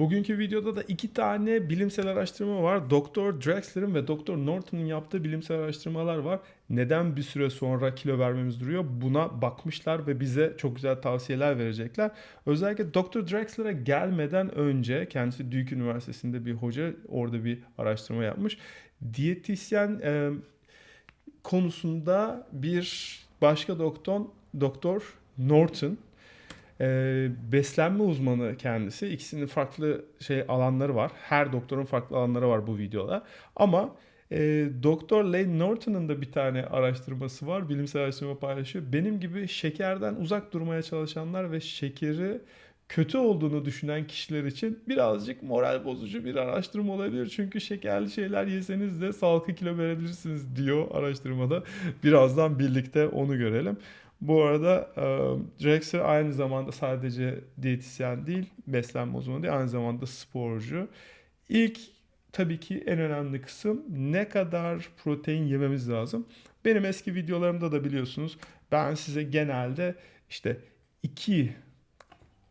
Bugünkü videoda da iki tane bilimsel araştırma var. Doktor Drexler'ın ve Doktor Norton'un yaptığı bilimsel araştırmalar var. Neden bir süre sonra kilo vermemiz duruyor? Buna bakmışlar ve bize çok güzel tavsiyeler verecekler. Özellikle Doktor Drexler'a gelmeden önce kendisi Duke Üniversitesi'nde bir hoca orada bir araştırma yapmış. Diyetisyen e, konusunda bir başka doktor Doktor Norton e, beslenme uzmanı kendisi. İkisinin farklı şey alanları var. Her doktorun farklı alanları var bu videoda. Ama e, Doktor Lane Norton'un da bir tane araştırması var. Bilimsel araştırma paylaşıyor. Benim gibi şekerden uzak durmaya çalışanlar ve şekeri kötü olduğunu düşünen kişiler için birazcık moral bozucu bir araştırma olabilir. Çünkü şekerli şeyler yeseniz de sağlıklı kilo verebilirsiniz diyor araştırmada. Birazdan birlikte onu görelim. Bu arada e, Drexler aynı zamanda sadece diyetisyen değil, beslenme uzmanı değil, aynı zamanda sporcu. İlk tabii ki en önemli kısım ne kadar protein yememiz lazım. Benim eski videolarımda da biliyorsunuz ben size genelde işte 2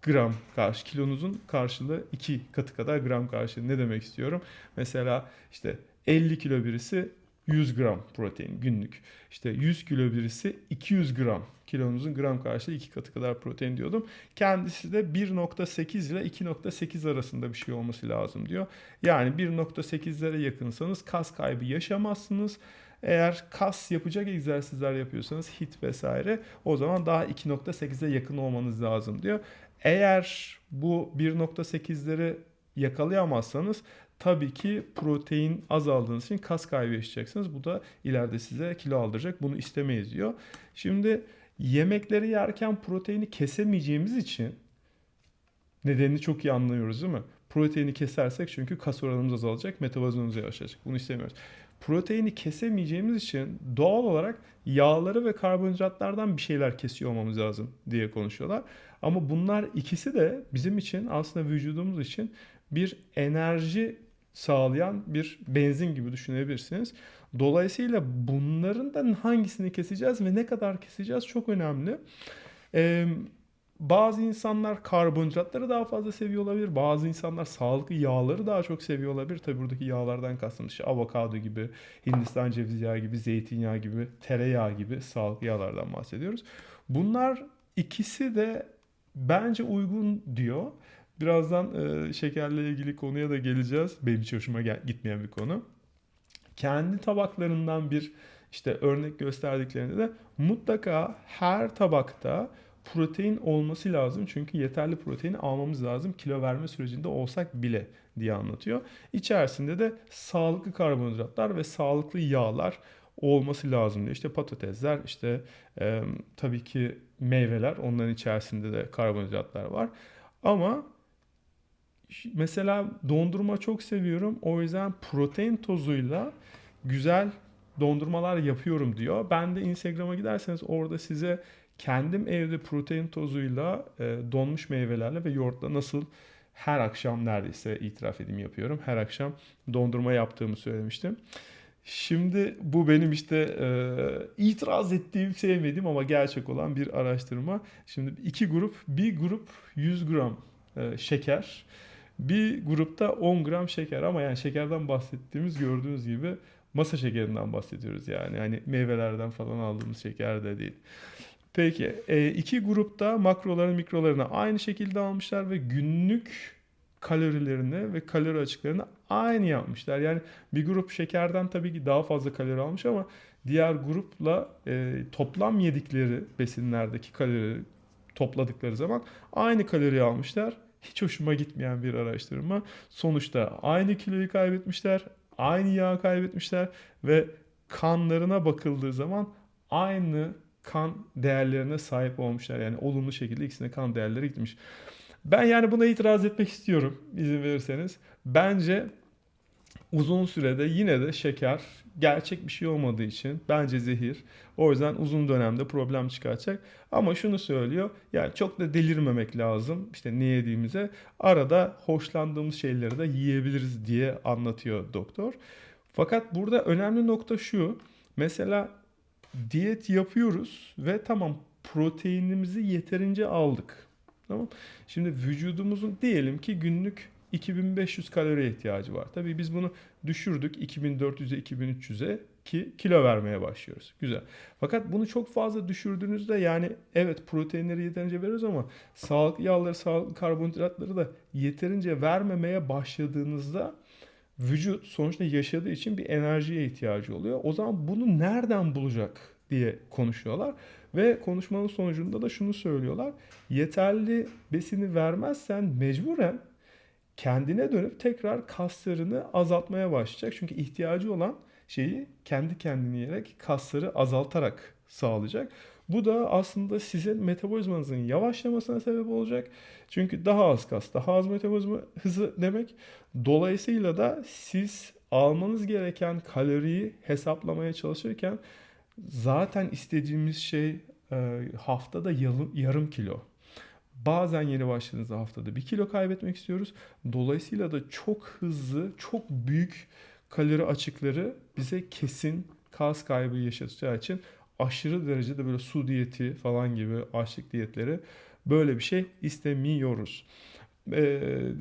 gram karşı kilonuzun karşılığı 2 katı kadar gram karşılığı ne demek istiyorum? Mesela işte 50 kilo birisi 100 gram protein günlük. İşte 100 kilo birisi 200 gram kilonuzun gram karşılığı 2 katı kadar protein diyordum. Kendisi de 1.8 ile 2.8 arasında bir şey olması lazım diyor. Yani 1.8'lere yakınsanız kas kaybı yaşamazsınız. Eğer kas yapacak egzersizler yapıyorsanız hit vesaire o zaman daha 2.8'e yakın olmanız lazım diyor. Eğer bu 1.8'leri yakalayamazsanız tabii ki protein azaldığınız için kas kaybı yaşayacaksınız. Bu da ileride size kilo aldıracak. Bunu istemeyiz diyor. Şimdi yemekleri yerken proteini kesemeyeceğimiz için nedenini çok iyi anlıyoruz değil mi? Proteini kesersek çünkü kas oranımız azalacak, metabolizmamız yavaşlayacak. Bunu istemiyoruz. Proteini kesemeyeceğimiz için doğal olarak yağları ve karbonhidratlardan bir şeyler kesiyor olmamız lazım diye konuşuyorlar. Ama bunlar ikisi de bizim için aslında vücudumuz için bir enerji sağlayan bir benzin gibi düşünebilirsiniz. Dolayısıyla bunların da hangisini keseceğiz ve ne kadar keseceğiz çok önemli. Ee, bazı insanlar karbonhidratları daha fazla seviyor olabilir. Bazı insanlar sağlıklı yağları daha çok seviyor olabilir. Tabi buradaki yağlardan kastım işte avokado gibi, Hindistan cevizi yağı gibi, zeytinyağı gibi, tereyağı gibi sağlıklı yağlardan bahsediyoruz. Bunlar ikisi de bence uygun diyor. Birazdan e, şekerle ilgili konuya da geleceğiz. Benim hiç hoşuma gel- gitmeyen bir konu. Kendi tabaklarından bir işte örnek gösterdiklerinde de mutlaka her tabakta protein olması lazım. Çünkü yeterli proteini almamız lazım kilo verme sürecinde olsak bile diye anlatıyor. İçerisinde de sağlıklı karbonhidratlar ve sağlıklı yağlar olması lazım diyor. İşte patatesler, işte e, tabii ki meyveler, onların içerisinde de karbonhidratlar var. Ama mesela dondurma çok seviyorum. O yüzden protein tozuyla güzel dondurmalar yapıyorum diyor. Ben de Instagram'a giderseniz orada size kendim evde protein tozuyla e, donmuş meyvelerle ve yoğurtla nasıl her akşam neredeyse itiraf edeyim yapıyorum. Her akşam dondurma yaptığımı söylemiştim. Şimdi bu benim işte e, itiraz ettiğim, sevmediğim ama gerçek olan bir araştırma. Şimdi iki grup, bir grup 100 gram e, şeker, bir grupta 10 gram şeker ama yani şekerden bahsettiğimiz gördüğünüz gibi masa şekerinden bahsediyoruz yani. Hani meyvelerden falan aldığımız şeker de değil. Peki e, iki grupta makroların mikrolarını aynı şekilde almışlar ve günlük kalorilerini ve kalori açıklarını aynı yapmışlar. Yani bir grup şekerden tabii ki daha fazla kalori almış ama diğer grupla e, toplam yedikleri besinlerdeki kalori topladıkları zaman aynı kalori almışlar. Hiç hoşuma gitmeyen bir araştırma. Sonuçta aynı kiloyu kaybetmişler, aynı yağ kaybetmişler ve kanlarına bakıldığı zaman aynı kan değerlerine sahip olmuşlar. Yani olumlu şekilde ikisine kan değerleri gitmiş. Ben yani buna itiraz etmek istiyorum izin verirseniz. Bence uzun sürede yine de şeker gerçek bir şey olmadığı için bence zehir. O yüzden uzun dönemde problem çıkartacak. Ama şunu söylüyor. Yani çok da delirmemek lazım. İşte ne yediğimize. Arada hoşlandığımız şeyleri de yiyebiliriz diye anlatıyor doktor. Fakat burada önemli nokta şu. Mesela diyet yapıyoruz ve tamam proteinimizi yeterince aldık. Tamam. Şimdi vücudumuzun diyelim ki günlük 2500 kaloriye ihtiyacı var. Tabii biz bunu düşürdük 2400'e 2300'e ki kilo vermeye başlıyoruz. Güzel. Fakat bunu çok fazla düşürdüğünüzde yani evet proteinleri yeterince veriyoruz ama sağlıklı yağları, sağlıklı karbonhidratları da yeterince vermemeye başladığınızda vücut sonuçta yaşadığı için bir enerjiye ihtiyacı oluyor. O zaman bunu nereden bulacak diye konuşuyorlar. Ve konuşmanın sonucunda da şunu söylüyorlar. Yeterli besini vermezsen mecburen kendine dönüp tekrar kaslarını azaltmaya başlayacak. Çünkü ihtiyacı olan şeyi kendi kendini yiyerek kasları azaltarak sağlayacak. Bu da aslında sizin metabolizmanızın yavaşlamasına sebep olacak. Çünkü daha az kas, daha az metabolizma hızı demek. Dolayısıyla da siz almanız gereken kaloriyi hesaplamaya çalışırken zaten istediğimiz şey e, haftada yarım, kilo. Bazen yeni başladığınızda haftada bir kilo kaybetmek istiyoruz. Dolayısıyla da çok hızlı, çok büyük kalori açıkları bize kesin kas kaybı yaşatacağı için aşırı derecede böyle su diyeti falan gibi açlık diyetleri böyle bir şey istemiyoruz. Ee,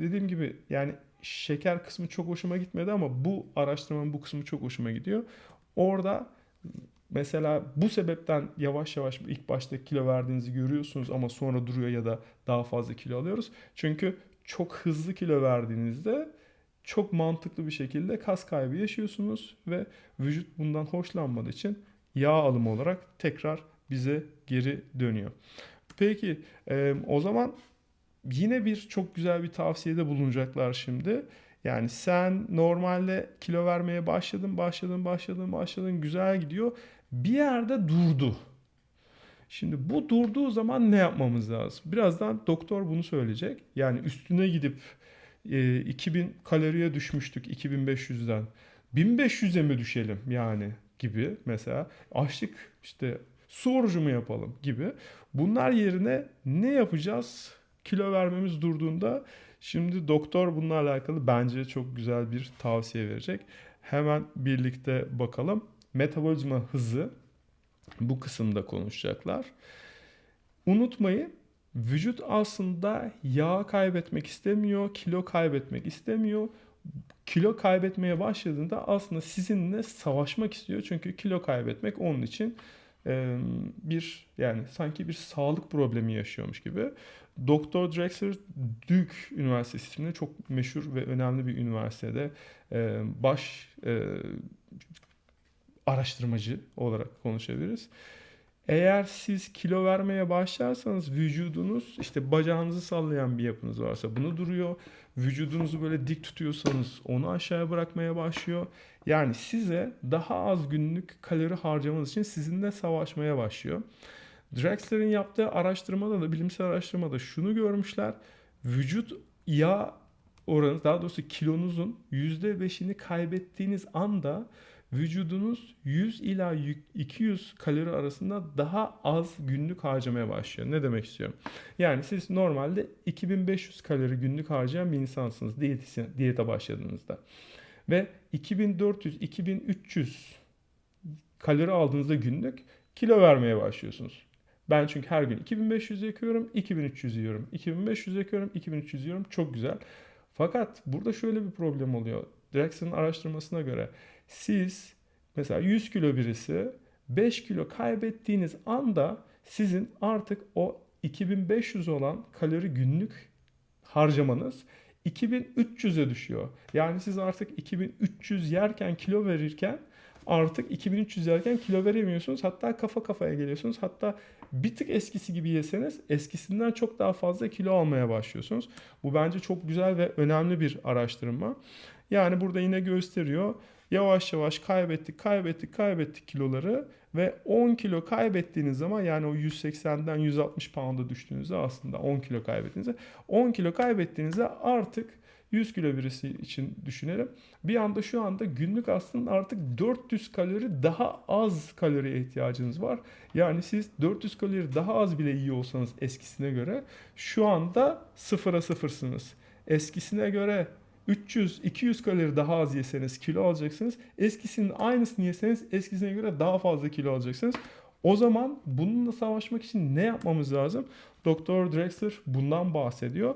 dediğim gibi yani şeker kısmı çok hoşuma gitmedi ama bu araştırmanın bu kısmı çok hoşuma gidiyor. Orada mesela bu sebepten yavaş yavaş ilk başta kilo verdiğinizi görüyorsunuz ama sonra duruyor ya da daha fazla kilo alıyoruz. Çünkü çok hızlı kilo verdiğinizde çok mantıklı bir şekilde kas kaybı yaşıyorsunuz ve vücut bundan hoşlanmadığı için yağ alımı olarak tekrar bize geri dönüyor. Peki o zaman yine bir çok güzel bir tavsiyede bulunacaklar şimdi. Yani sen normalde kilo vermeye başladın, başladın, başladın, başladın, güzel gidiyor. Bir yerde durdu. Şimdi bu durduğu zaman ne yapmamız lazım? Birazdan doktor bunu söyleyecek. Yani üstüne gidip e, 2000 kaloriye düşmüştük 2500'den. 1500'e mi düşelim yani gibi mesela açlık işte su orucu mu yapalım gibi. Bunlar yerine ne yapacağız kilo vermemiz durduğunda? Şimdi doktor bununla alakalı bence çok güzel bir tavsiye verecek. Hemen birlikte bakalım. Metabolizma hızı bu kısımda konuşacaklar. Unutmayın vücut aslında yağ kaybetmek istemiyor, kilo kaybetmek istemiyor. Kilo kaybetmeye başladığında aslında sizinle savaşmak istiyor. Çünkü kilo kaybetmek onun için bir yani sanki bir sağlık problemi yaşıyormuş gibi. Doktor Drexler Duke Üniversitesi isminde çok meşhur ve önemli bir üniversitede baş araştırmacı olarak konuşabiliriz. Eğer siz kilo vermeye başlarsanız vücudunuz işte bacağınızı sallayan bir yapınız varsa bunu duruyor. Vücudunuzu böyle dik tutuyorsanız onu aşağıya bırakmaya başlıyor. Yani size daha az günlük kalori harcamanız için sizinle savaşmaya başlıyor. Drexler'in yaptığı araştırmada da bilimsel araştırmada şunu görmüşler. Vücut yağ oranı daha doğrusu kilonuzun %5'ini kaybettiğiniz anda vücudunuz 100 ila 200 kalori arasında daha az günlük harcamaya başlıyor. Ne demek istiyorum? Yani siz normalde 2500 kalori günlük harcayan bir insansınız diyete, diyete başladığınızda. Ve 2400-2300 kalori aldığınızda günlük kilo vermeye başlıyorsunuz. Ben çünkü her gün 2500 yakıyorum, 2300 yiyorum. 2500 yakıyorum, 2300 yiyorum. Çok güzel. Fakat burada şöyle bir problem oluyor. Drexler'ın araştırmasına göre siz mesela 100 kilo birisi 5 kilo kaybettiğiniz anda sizin artık o 2500 olan kalori günlük harcamanız 2300'e düşüyor. Yani siz artık 2300 yerken kilo verirken artık 2300 yerken kilo veremiyorsunuz. Hatta kafa kafaya geliyorsunuz. Hatta bir tık eskisi gibi yeseniz eskisinden çok daha fazla kilo almaya başlıyorsunuz. Bu bence çok güzel ve önemli bir araştırma. Yani burada yine gösteriyor. Yavaş yavaş kaybettik, kaybettik, kaybettik kiloları ve 10 kilo kaybettiğiniz zaman yani o 180'den 160 pound'a düştüğünüzde aslında 10 kilo kaybettiğinizde 10 kilo kaybettiğinizde artık 100 kilo birisi için düşünelim. Bir anda şu anda günlük aslında artık 400 kalori daha az kaloriye ihtiyacınız var. Yani siz 400 kalori daha az bile iyi olsanız eskisine göre şu anda sıfıra sıfırsınız. Eskisine göre 300-200 kalori daha az yeseniz kilo alacaksınız. Eskisinin aynısını yeseniz eskisine göre daha fazla kilo alacaksınız. O zaman bununla savaşmak için ne yapmamız lazım? Doktor Drexler bundan bahsediyor.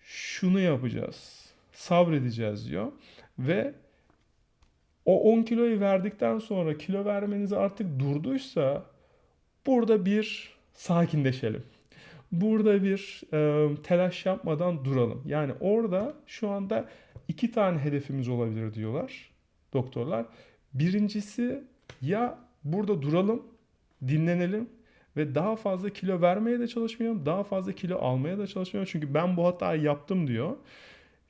şunu yapacağız. Sabredeceğiz diyor. Ve o 10 kiloyu verdikten sonra kilo vermeniz artık durduysa burada bir sakinleşelim. Burada bir e, telaş yapmadan duralım. Yani orada şu anda iki tane hedefimiz olabilir diyorlar doktorlar. Birincisi ya burada duralım, dinlenelim ve daha fazla kilo vermeye de çalışmayalım, daha fazla kilo almaya da çalışmayalım. Çünkü ben bu hatayı yaptım diyor.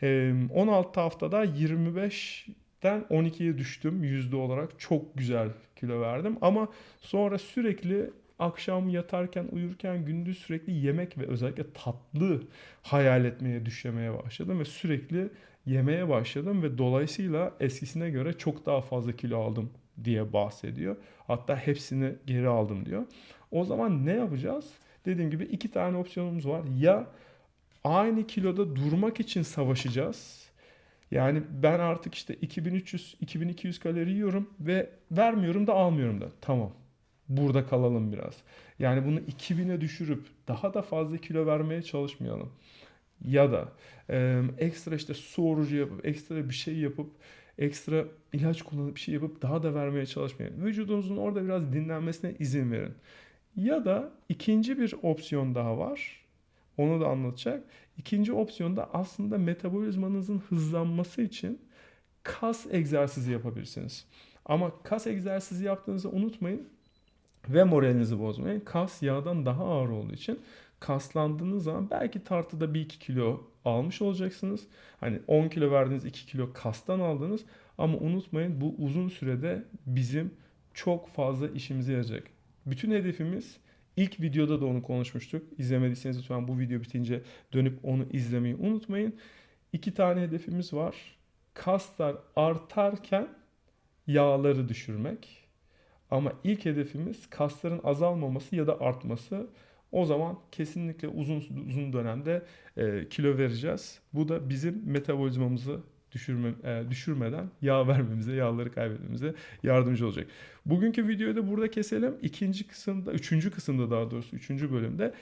E, 16 haftada 25'ten 12'ye düştüm yüzde olarak. Çok güzel kilo verdim ama sonra sürekli akşam yatarken, uyurken, gündüz sürekli yemek ve özellikle tatlı hayal etmeye, düşlemeye başladım ve sürekli yemeye başladım ve dolayısıyla eskisine göre çok daha fazla kilo aldım diye bahsediyor. Hatta hepsini geri aldım diyor. O zaman ne yapacağız? Dediğim gibi iki tane opsiyonumuz var. Ya aynı kiloda durmak için savaşacağız. Yani ben artık işte 2300-2200 kalori yiyorum ve vermiyorum da almıyorum da. Tamam. Burada kalalım biraz. Yani bunu 2000'e düşürüp daha da fazla kilo vermeye çalışmayalım. Ya da e, ekstra işte su orucu yapıp, ekstra bir şey yapıp, ekstra ilaç kullanıp bir şey yapıp daha da vermeye çalışmayalım. Vücudunuzun orada biraz dinlenmesine izin verin. Ya da ikinci bir opsiyon daha var. Onu da anlatacak. İkinci opsiyonda aslında metabolizmanızın hızlanması için kas egzersizi yapabilirsiniz. Ama kas egzersizi yaptığınızı unutmayın ve moralinizi bozmayın. Kas yağdan daha ağır olduğu için kaslandığınız zaman belki tartıda 1-2 kilo almış olacaksınız. Hani 10 kilo verdiğiniz 2 kilo kastan aldınız. Ama unutmayın bu uzun sürede bizim çok fazla işimize yarayacak. Bütün hedefimiz ilk videoda da onu konuşmuştuk. İzlemediyseniz lütfen bu video bitince dönüp onu izlemeyi unutmayın. İki tane hedefimiz var. Kaslar artarken yağları düşürmek. Ama ilk hedefimiz kasların azalmaması ya da artması. O zaman kesinlikle uzun uzun dönemde e, kilo vereceğiz. Bu da bizim metabolizmamızı düşürme, e, düşürmeden yağ vermemize, yağları kaybetmemize yardımcı olacak. Bugünkü videoyu da burada keselim. İkinci kısımda, üçüncü kısımda daha doğrusu üçüncü bölümde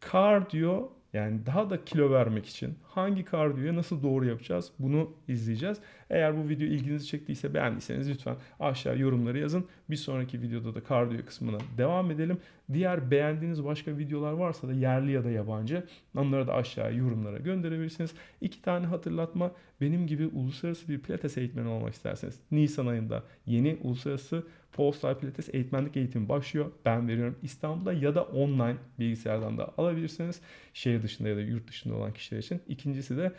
kardiyo yani daha da kilo vermek için hangi kardiyoyu nasıl doğru yapacağız bunu izleyeceğiz. Eğer bu video ilginizi çektiyse beğendiyseniz lütfen aşağı yorumları yazın. Bir sonraki videoda da kardiyo kısmına devam edelim. Diğer beğendiğiniz başka videolar varsa da yerli ya da yabancı onları da aşağıya yorumlara gönderebilirsiniz. İki tane hatırlatma benim gibi uluslararası bir pilates eğitmeni olmak isterseniz Nisan ayında yeni uluslararası Polestar Pilates eğitmenlik eğitimi başlıyor. Ben veriyorum İstanbul'da ya da online bilgisayardan da alabilirsiniz. Şehir dışında ya da yurt dışında olan kişiler için. İkincisi de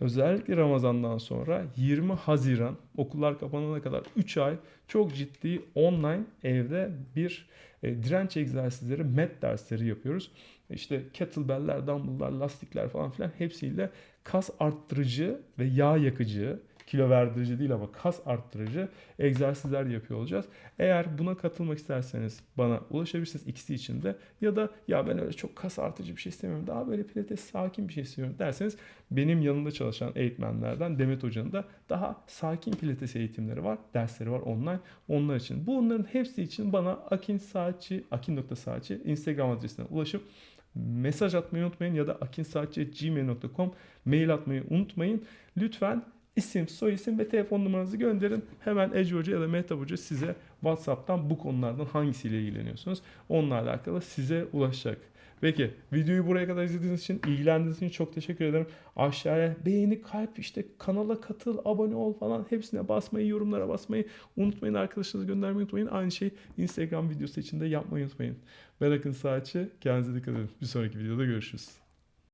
özellikle Ramazan'dan sonra 20 Haziran okullar kapanana kadar 3 ay çok ciddi online evde bir e, direnç egzersizleri, met dersleri yapıyoruz. İşte kettlebell'ler, dumbbell'lar, lastikler falan filan hepsiyle kas arttırıcı ve yağ yakıcı kilo verdirici değil ama kas arttırıcı egzersizler yapıyor olacağız. Eğer buna katılmak isterseniz bana ulaşabilirsiniz ikisi için de ya da ya ben öyle çok kas artırıcı bir şey istemiyorum daha böyle pilates sakin bir şey istiyorum derseniz benim yanında çalışan eğitmenlerden Demet Hoca'nın da daha sakin pilates eğitimleri var, dersleri var online onlar için. Bunların hepsi için bana Akin Saatçi, akin.saatçi Instagram adresine ulaşıp mesaj atmayı unutmayın ya da akinsaatçi.gmail.com mail atmayı unutmayın. Lütfen isim, soyisim ve telefon numaranızı gönderin. Hemen Ece Hoca ya da Mehtap Hoca size WhatsApp'tan bu konulardan hangisiyle ilgileniyorsunuz onunla alakalı size ulaşacak. Peki videoyu buraya kadar izlediğiniz için, ilgilendiğiniz için çok teşekkür ederim. Aşağıya beğeni, kalp, işte kanala katıl, abone ol falan hepsine basmayı, yorumlara basmayı unutmayın. Arkadaşlarınızı göndermeyi unutmayın. Aynı şey Instagram videosu için de yapmayı unutmayın. Ben Akın Saatçi. Kendinize dikkat edin. Bir sonraki videoda görüşürüz.